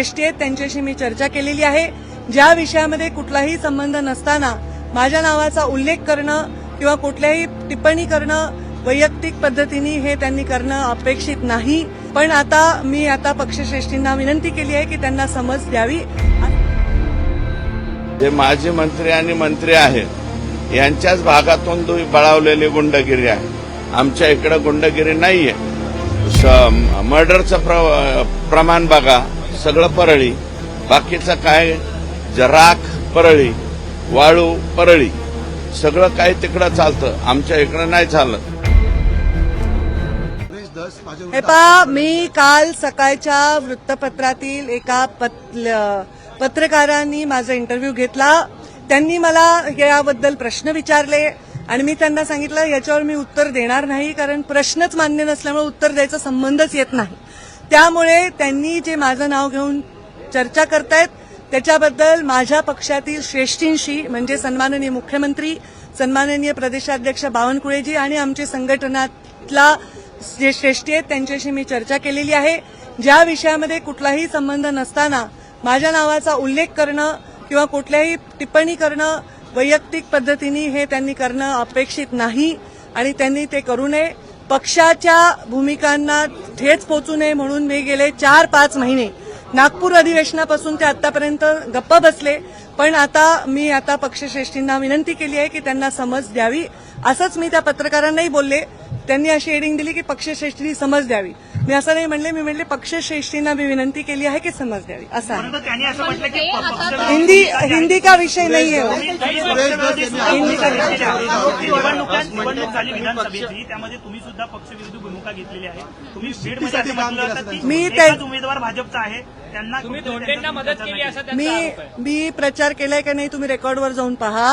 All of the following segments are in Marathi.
श्रेष्ठी आहेत त्यांच्याशी मी चर्चा केलेली आहे. ज्या विषयामध्ये कुठलाही संबंध नसताना माझ्या नावाचा उल्लेख करणं किंवा कुठल्याही टिप्पणी करणं वैयक्तिक पद्धतीने हे त्यांनी करणं अपेक्षित नाही. पण आता मी आता पक्षश्रेष्ठींना विनंती केली आहे की त्यांना समज द्यावी. जे माजी मंत्री आणि मंत्री आहेत यांच्याच भागातून बळावलेली गुंडगिरी आहे. आमच्या इकडे गुंडगिरी नाहीये. मर्डरचं प्र- प्रमाण बघा. सगळं परळी. बाकीचं काय? जराख परळी वाळू परळी. सगळं काही तिकडं चालतं. आमच्या इकडं नाही चालत. हे पा मी काल सकाळच्या वृत्तपत्रातील एका पत- पत्रकारांनी माझा इंटरव्ह्यू घेतला. त्यांनी मला याबद्दल प्रश्न विचारले आणि मी त्यांना सांगितलं याच्यावर मी उत्तर देणार नाही कारण प्रश्नच मान्य नसल्यामुळे उत्तर द्यायचा संबंधच येत नाही. त्यामुळे त्यांनी जे माझं नाव घेऊन चर्चा करतायत त्याच्याबद्दल माझ्या पक्षातील श्रेष्ठींशी म्हणजे सन्माननीय मुख्यमंत्री सन्माननीय प्रदेशाध्यक्ष बावनकुळेजी आणि आमचे संघटनातला जे श्रेष्ठी आहेत त्यांच्याशी मी चर्चा केलेली आहे. ज्या विषयामध्ये कुठलाही संबंध नसताना माझ्या नावाचा उल्लेख करणं किंवा कुठल्याही टिप्पणी करणं वैयक्तिक पद्धतीने हे त्यांनी करणं अपेक्षित नाही आणि त्यांनी ते करू नये. पक्षाच्या भूमिकांना ठेच पोचू नये म्हणून मी गेले चार पाच महिने. नागपूर अधिवेशनापासून ते आतापर्यंत गप्प बसले. पण आता मी आता पक्षश्रेष्ठींना विनंती केली आहे की त्यांना समज द्यावी. असंच मी त्या पत्रकारांनाही बोलले. त्यांनी अशी हेडिंग दिली की पक्षश्रेष्ठींनी समज द्यावी. मी असं नाही म्हणले मी म्हणले पक्षश्रेष्ठींना मी विनंती केली आहे की समज द्यावी. असं आहे. परंतु त्यांनी असं म्हटलं की प- पक्ष हिंदी हिंदी का विषय नाही आहे घेतलेली आहे. मी उमेदवार भाजपचा आहे त्यांना मी मी प्रचार केलाय का नाही तुम्ही रेकॉर्डवर जाऊन पहा.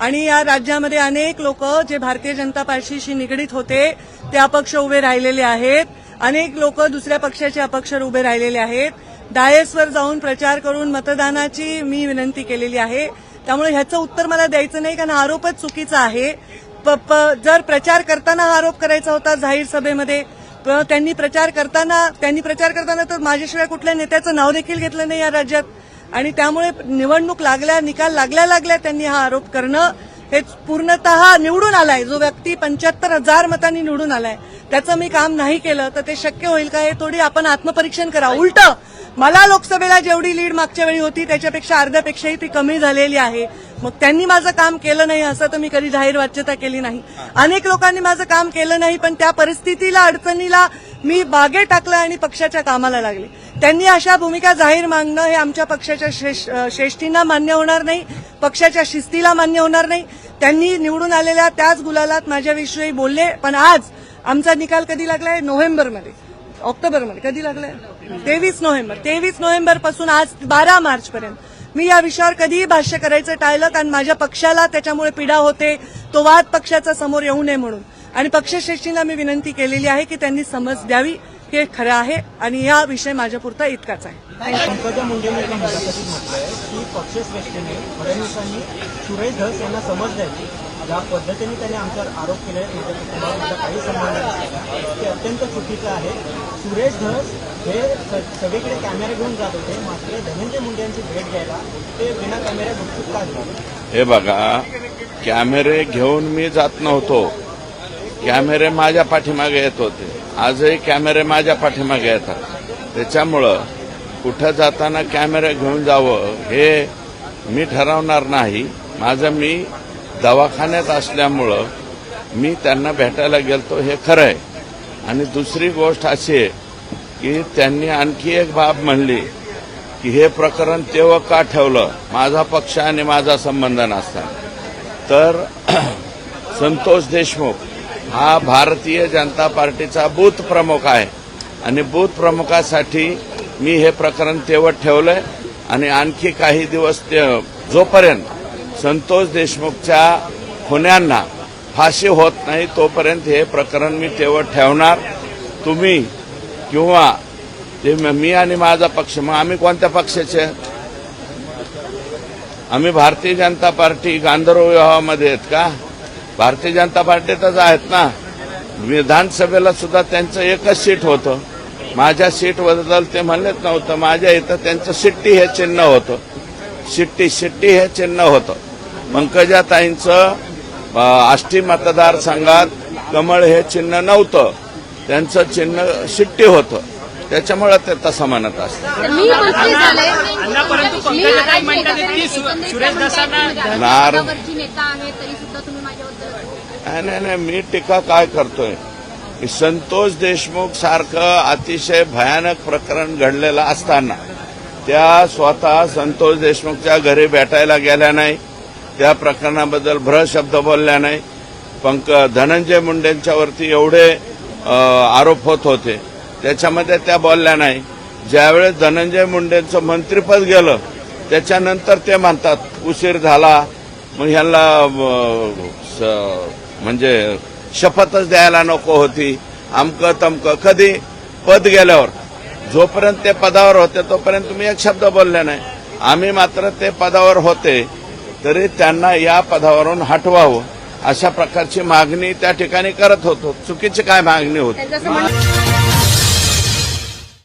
आणि या राज्यामध्ये अनेक लोक जे भारतीय जनता पार्टीशी निगडीत होते ते अपक्ष उभे राहिलेले आहेत. अनेक लोक दुसऱ्या पक्षाचे अपक्ष उभे राहिलेले आहेत. डायसवर जाऊन प्रचार करून मतदानाची मी विनंती केलेली आहे. त्यामुळे ह्याचं उत्तर मला द्यायचं नाही कारण आरोपच चुकीचा आहे. प- प- जर प्रचार करताना हा आरोप करायचा होता जाहीर सभेमध्ये प- त्यांनी प्रचार करताना त्यांनी प्रचार करताना तर माझ्याशिवाय कुठल्या नेत्याचं नाव देखील घेतलं नाही या राज्यात. आणि त्यामुळे निवडणूक लागल्या निकाल लागल्या लागल्या त्यांनी हा आरोप करणं हे पूर्णतः निवडून आलाय. जो व्यक्ती पंच्याहत्तर हजार मतांनी निवडून आलाय त्याचं मी काम नाही केलं तर ते शक्य होईल का हे थोडी आपण आत्मपरीक्षण करा. उलट मला लोकसभेला जेवढी लीड मागच्या वेळी होती त्याच्यापेक्षा अर्ध्यापेक्षाही ती कमी झालेली आहे. मग त्यांनी माझं काम केलं नाही असं तर मी कधी जाहीर वाच्यता केली नाही. अनेक लोकांनी माझं काम केलं नाही पण त्या परिस्थितीला अडचणीला मी बागे टाकलं आणि पक्षाच्या कामाला लागले. त्यांनी अशा भूमिका जाहीर मागणं हे आमच्या पक्षाच्या श्रेष्ठींना मान्य होणार नाही पक्षाच्या शिस्तीला मान्य होणार नाही. त्यांनी निवडून आलेल्या त्याच गुलालात माझ्याविषयी बोलले पण आज आमचा निकाल कधी लागलाय? नोव्हेंबरमध्ये. ऑक्टोबरमध्ये. कधी लागलाय? तेवीस नोव्हेंबर. तेवीस नोव्हेंबरपासून आज बारा मार्चपर्यंत. मी या विषयावर कधीही भाष्य करायचं टाळलं कारण माझ्या पक्षाला त्याच्यामुळे पीडा होते. तो वाद पक्षाचा समोर येऊ नये म्हणून. आणि पक्षश्रेष्ठींना मी विनंती केलेली आहे की त्यांनी समज द्यावी. हे खरं आहे आणि या विषय माझ्यापुरता इतकाच आहे. पंकजा एका मुलाखतीत म्हटलंय की पक्षश्रेष्ठींनी फडणवीसांनी सुरेश धस यांना समज द्यावी. ज्या पद्धतीने त्यांनी आमच्यावर आरोप केले कुटुंबाचा काही संबंध ते अत्यंत चुकीचं आहे. सुरेश धस हे सगळीकडे कॅमेरे घेऊन जात होते. मात्र धनंजय मुंडे यांची भेट घ्यायला ते बिना कॅमेऱ्या गुपचूप का हे बघा कॅमेरे घेऊन मी जात नव्हतो. कॅमेरे माझ्या पाठीमागे येत होते. आजही कॅमेरे माझ्या पाठीमागे येतात. त्याच्यामुळं कुठं जाताना कॅमेरे घेऊन जावं हे मी ठरवणार नाही. माझं मी दवाखान्यात असल्यामुळं मी त्यांना भेटायला गेलतो हे खरं आहे आणि दुसरी गोष्ट अशी आहे की त्यांनी आणखी एक बाब म्हणली की हे प्रकरण तेव्हा का ठेवलं? माझा पक्ष आणि माझा संबंध नसता तर संतोष देशमुख हा भारतीय जनता पार्टीचा बूथ प्रमुख आहे. आणि बूथ प्रमुखासाठी मी हे प्रकरण तेवत ठेवलंय. आणि आणखी काही दिवस ते जोपर्यंत संतोष देशमुखच्या खुन्यांना फाशी होत नाही तोपर्यंत हे प्रकरण मी तेवत ठेवणार. तुम्ही किंवा ते मी आणि माझा पक्ष मग आम्ही कोणत्या पक्षाचे? आम्ही भारतीय जनता पार्टी गांधर्व विवाहामध्ये आहेत का? भारतीय जनता पार्टीतच आहेत ना. विधानसभेला सुद्धा त्यांचं एकच सीट होतं. माझ्या सीटबद्दल ते म्हणलेच नव्हतं. माझ्या इथं त्यांचं शिट्टी हे चिन्ह होतं. शिट्टी शिट्टी हे चिन्ह होतं. पंकजाताईंचं आष्टी मतदारसंघात कमळ हे चिन्ह नव्हतं. त्यांचं चिन्ह शिट्टी होतं. त्याच्यामुळे ते तसं म्हणत असतात. नाही नाही नाही मी टीका काय करतोय? की संतोष देशमुख सारखं अतिशय भयानक प्रकरण घडलेलं असताना त्या स्वतः संतोष देशमुखच्या घरी भेटायला गेल्या नाही त्या प्रकरणाबद्दल भ्रशब्द बोलल्या नाही. पंक धनंजय मुंडेंच्यावरती एवढे आरोप होत होते. त्याच्यामध्ये त्या बोलल्या नाही. ज्यावेळेस धनंजय मुंडेंचं मंत्रिपद गेलं त्याच्यानंतर ते म्हणतात उशीर झाला. मग ह्याला स- म्हणजे शपथच द्यायला नको होती. आमकं तमकं. कधी? पद गेल्यावर. जोपर्यंत ते पदावर होते तोपर्यंत तुम्ही एक शब्द बोलले नाही. आम्ही मात्र ते पदावर होते तरी त्यांना या पदावरून हटवावं. अशा प्रकारची मागणी त्या ठिकाणी करत होतो. चुकीची काय मागणी होती?